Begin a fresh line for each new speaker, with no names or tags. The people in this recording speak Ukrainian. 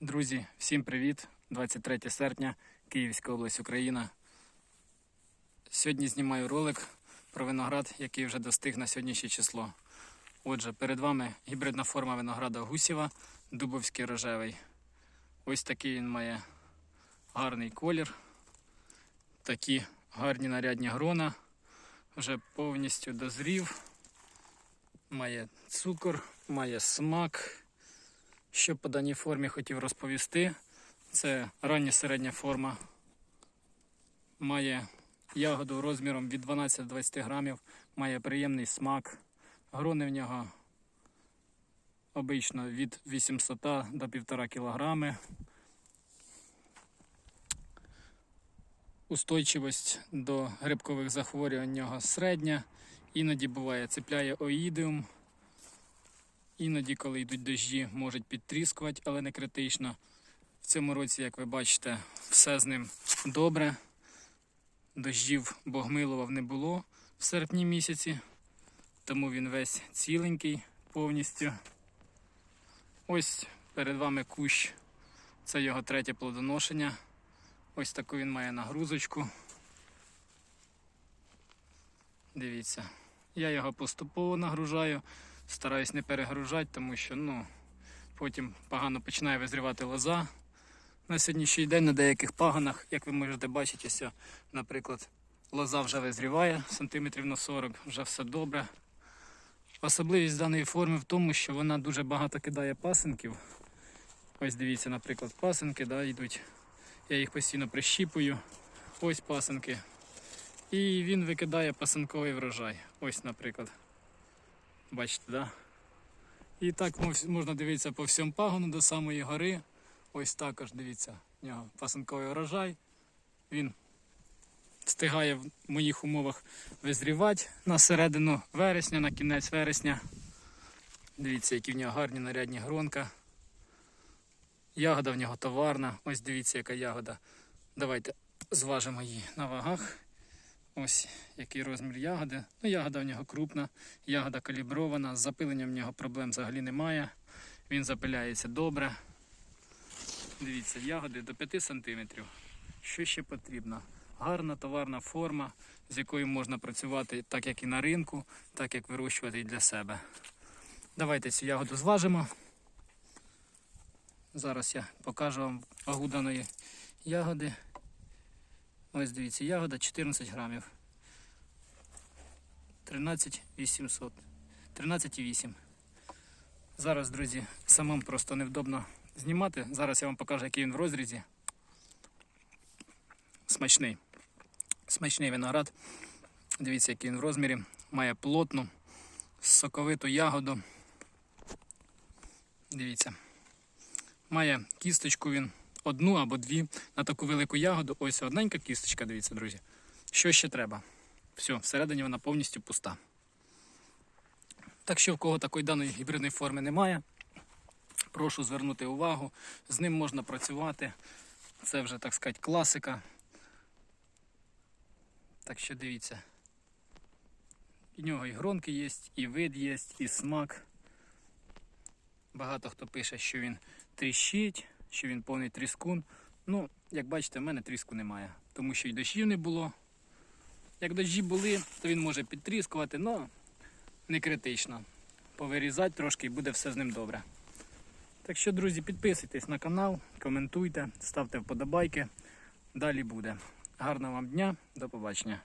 Друзі, всім привіт! 23 серпня, Київська область, Україна. Сьогодні знімаю ролик про виноград, який вже достиг на сьогоднішнє число. Отже, перед вами гібридна форма винограда Гусєва, Дубовський рожевий. Ось такий він має гарний колір, такі гарні нарядні грона. Вже повністю дозрів. Має цукор, має смак. Що по даній формі хотів розповісти, це рання середня форма. Має ягоду розміром від 12 до 20 грамів, має приємний смак. Грони в нього обично від 800 до 1,5 кг. Устойчивість до грибкових захворювань в нього середня. Іноді буває цепляє оїдіум. Іноді, коли йдуть дощі, можуть підтріскувати, але не критично. В цьому році, як ви бачите, все з ним добре. Дощів богмилував не було в серпні місяці, тому він весь ціленький повністю. Ось перед вами кущ. Це його третє плодоношення. Ось таку він має нагрузочку. Дивіться, я його поступово нагружаю стараюсь не перегружати, тому що ну, потім погано починає визрівати лоза. На сьогоднішній день на деяких паганах, як ви можете бачити, ось, наприклад, лоза вже визріває сантиметрів на 40, вже все добре. Особливість даної форми в тому, що вона дуже багато кидає пасинків. Ось дивіться, наприклад, пасинки да, йдуть. Я їх постійно прищіпую. Ось пасинки. І він викидає пасинковий врожай. Ось, наприклад. Бачите, да? І так можна дивитися по всьому пагону до самої гори. Ось також дивіться, в нього пасинковий урожай. Він встигає в моїх умовах визрівати на середину вересня, на кінець вересня. Дивіться, які в нього гарні нарядні гронка. Ягода в нього товарна. Ось дивіться, яка ягода. Давайте зважимо її на вагах. Ось який розмір ягоди. Ну, ягода в нього крупна, ягода калібрована, з запиленням в нього проблем взагалі немає. Він запиляється добре. Дивіться, ягоди до 5 см. Що ще потрібно? Гарна товарна форма, з якою можна працювати так, як і на ринку, так як вирощувати і для себе. Давайте цю ягоду зважимо. Зараз я покажу вам вагу даної ягоди. Ось дивіться, ягода 14 грамів. 13 800. 13,8. Зараз, друзі, самим просто невдобно знімати. Зараз я вам покажу, який він в розрізі. Смачний. Смачний виноград. Дивіться, який він в розмірі. Має плотну, соковиту ягоду. Дивіться. Має кісточку він одну або дві на таку велику ягоду. Ось одненька кісточка, дивіться, друзі. Що ще треба? Все, всередині вона повністю пуста. Так що, в кого такої даної гібридної форми немає, прошу звернути увагу. З ним можна працювати. Це вже, так сказати, класика. Так що дивіться. У нього і гронки є, і вид є, і смак. Багато хто пише, що він тріщить, що він повний тріскун. Ну, як бачите, в мене тріску немає, тому що й дощів не було. Як дощі були, то він може підтріскувати, але не критично. Повирізати трошки і буде все з ним добре. Так що, друзі, підписуйтесь на канал, коментуйте, ставте вподобайки. Далі буде. Гарного вам дня, до побачення.